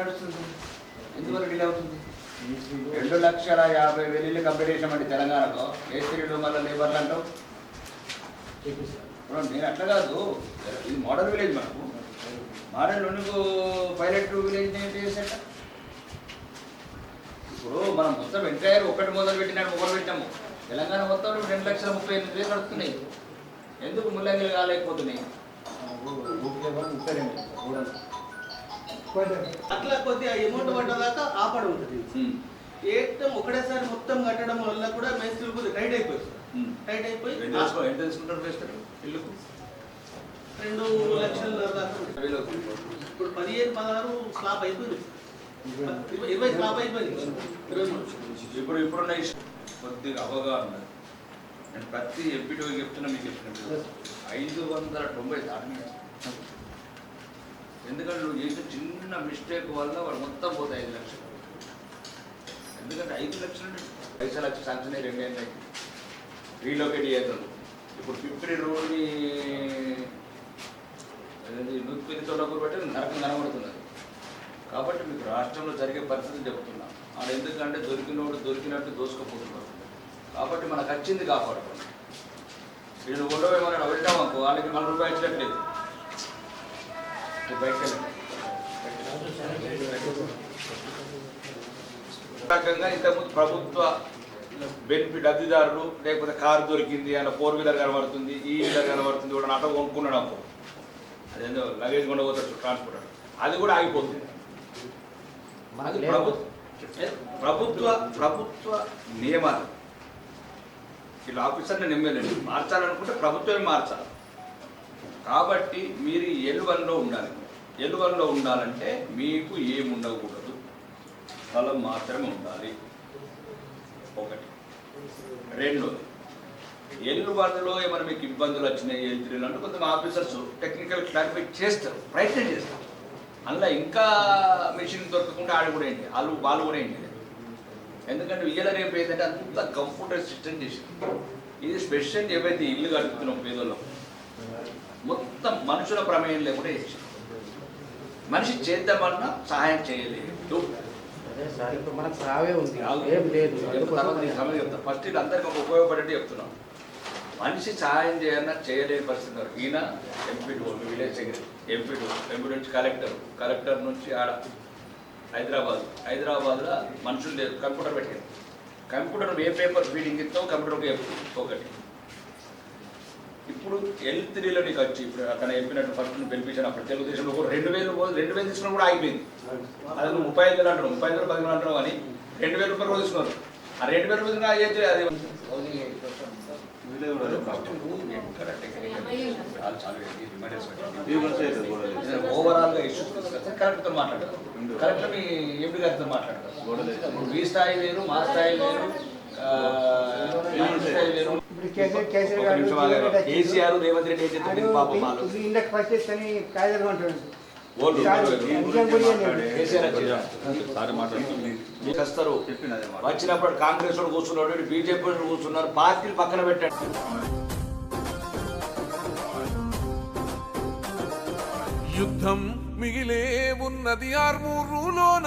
నడుస్తుంది ఎందువల్ల డిలే అవుతుంది? రెండు లక్షల యాభై వేలు కంప్లీట్ చేసామండి తెలంగాణలో. మేస్త్రీలు మళ్ళీ లేబర్లు అంటావు? నేను అట్లా కాదు. ఇది మోడల్ విలేజ్ మనకు. మోడల్ నువ్వు పైలట్ విలేజ్ చేసేట ఇప్పుడు మనం మొత్తం ఎంటైర్ ఒకటి మొదలు పెట్టినాడు మొదలు పెట్టాము. తెలంగాణ మొత్తం రెండు లక్షల ముప్పై ఎనిమిది వేలు నడుస్తున్నాయి. ఎందుకు ముల్లంగిలు కాలేకపోతున్నాయి? అట్లా కొద్దిగా అమౌంట్ పడ్డదాకా ఆపడం ఉంటుంది ఉమ్, ఏకం ఒకటేసారి మొత్తం కట్టడం వల్ల కూడా మేస్త్రీలు కొద్దిగా టైట్ అయిపోయింది. టైట్ అయిపోయి తీసుకుంటారు వేస్తారు ఇల్లుకు రెండు లక్షల దాకా ఇప్పుడు పదిహేను పదహారు స్లాబ్ అయిపోయింది. ఇరవై- స్లాబ్ అయిపోయింది. ఇప్పుడు ఇప్పుడున్న కొద్దిగా అవగాహన. నేను ప్రతి ఎంపీడో చెప్తున్నా మీకు చెప్తున్నా. ఐదు వందల తొంభై దాటినాయి. ఎందుకంటే నువ్వు చేసిన చిన్న మిస్టేక్ వల్ల వాడు మొత్తం పోతాయి ఐదు లక్షలు. ఎందుకంటే ఐదు లక్షలు పైసలు పైసా లక్ష శాంక్షన్ అయ్యి. రెండు అయినాయి రీలొకేట్ చేస్తారు ఇప్పుడు ఫిఫ్టీ రోడ్ని నూతిపెద్ది తోటకూరు బట్టి నరకం కనబడుతున్నది. కాబట్టి మీకు రాష్ట్రంలో జరిగే పరిస్థితి చెబుతున్నా. ఆడ ఎందుకంటే దొరికినోడు దొరికినట్టు దోసుకుపోతున్నారు. కాబట్టి మనకు వచ్చింది కాపాడుకోండి. వీళ్ళు ఒళ్ళో ఏమన్నా వెళ్ళాం వాళ్ళకి మన రూపాయలు ఇచ్చినట్లేదు రకంగా ఇంతకుముందు ప్రభుత్వ బెనిఫిట్ అద్దెదారులు లేకపోతే కారు దొరికింది అన్న ఫోర్ వీలర్ కనబడుతుంది ఈ వీలర్ కనబడుతుంది కూడా ఆటో కొనుక్కున్నాడు అనుకో అదేందో లగేజ్ కొండ పోతాడు ట్రాన్స్పోర్ట్ అది కూడా ఆగిపోతుంది. అది ప్రభు- ప్రభుత్వ ప్రభుత్వ నియమాలు. వీళ్ళు ఆఫీసర్ని నిమ్మలేదు మార్చాలనుకుంటే ప్రభుత్వమే మార్చాలి. కాబట్టి మీరు ఎలువల్లో ఉండాలి. ఎలువల్లో ఉండాలంటే మీకు ఏమి ఉండకూడదు స్థలం మాత్రమే ఉండాలి. ఒకటి. రెండోది. ఎల్ వన్లో ఏమైనా మీకు ఇబ్బందులు వచ్చినాయి ఎల్ త్రీలో అంటే కొంత ఆఫీసర్స్ టెక్నికల్ క్లారిఫై చేస్తారు ప్రయత్నం చేస్తారు. అందులో ఇంకా మెషిన్ దొరకకుండా ఆడ కూడా ఏంటి వాళ్ళు వాళ్ళు కూడా ఏంటి ఎందుకంటే ఇయ్యాల రేపు ఏంటంటే అంత కంప్యూటర్ సిస్టమ్ చేసింది. ఇది స్పెషల్ ఏవైతే ఇల్లు కడుగుతున్నాం పేదల్లో మొత్తం మనుషుల ప్రమేయం లేకుండా చేసింది మనిషి చేద్దామన్నా సహాయం చేయలేదు. ఫస్ట్ ఇది అందరికీ ఒక ఉపయోగపడేట్టు చెప్తున్నాం. మనిషి సహాయం చేయాలన్నా చేయలేని పరిస్థితి ఉన్నారు. ఈయన MP to village secretary MP to MP నుంచి కలెక్టర్ కలెక్టర్ నుంచి ఆడ హైదరాబాద్. హైదరాబాద్లో మనుషులు లేదు కంప్యూటర్ పెట్టింది కంప్యూటర్ ఏ పేపర్ ఫీడింగ్ ఇస్తావు కంప్యూటర్కి చెప్పు ఒకటి. ఇప్పుడు ఎల్ త్రీలో నీకు వచ్చి ఇప్పుడు అక్కడ చెప్పినట్టు ఫస్ట్ బెనిఫిషన్ అప్పుడు తెలుగుదేశంలో కూడా రెండు వేలు రెండు వేలు తీసుకున్నా కూడా ఆగిపోయింది. అది నువ్వు ముప్పై ఐదు వేలు అంటారు ముప్పై ఐదు వేలు పది వేలు అంటారు కానీ రెండు వేల రూపాయలు తీసుకున్నారు. ఆ రెండు వేల రూపాయలు అయితే అది? ఇష్యూస్ మాట్లాడతారు కరెక్ట్ మీ ఎంపీ గారితో మాట్లాడతారు మీ స్థాయి వేరు మా స్థాయి వేరు స్థాయి వేరు. కేసీఆర్ రేవంత్ రెడ్డి ఏం చెప్తుంది పాపం వాళ్ళు. ఇండెక్స్ ఫస్ట్ ఇస్తని వచ్చినప్పుడు కాంగ్రెస్ వాడు కూర్చున్నాడు బీజేపీ వాడు కూర్చున్నారు పార్టీలు పక్కన పెట్టండి. యుద్ధం మిగిలే ఉన్నది ఆర్మూరులోన.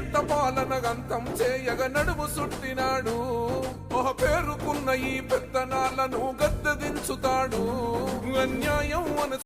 ఎంత నియంత పాలన గంతం చేయగ నడుము సుట్టినాడు. ఒక పేరుకున్న ఈ పెత్తనాలను గద్దెదించుతాడు. అన్యాయం అను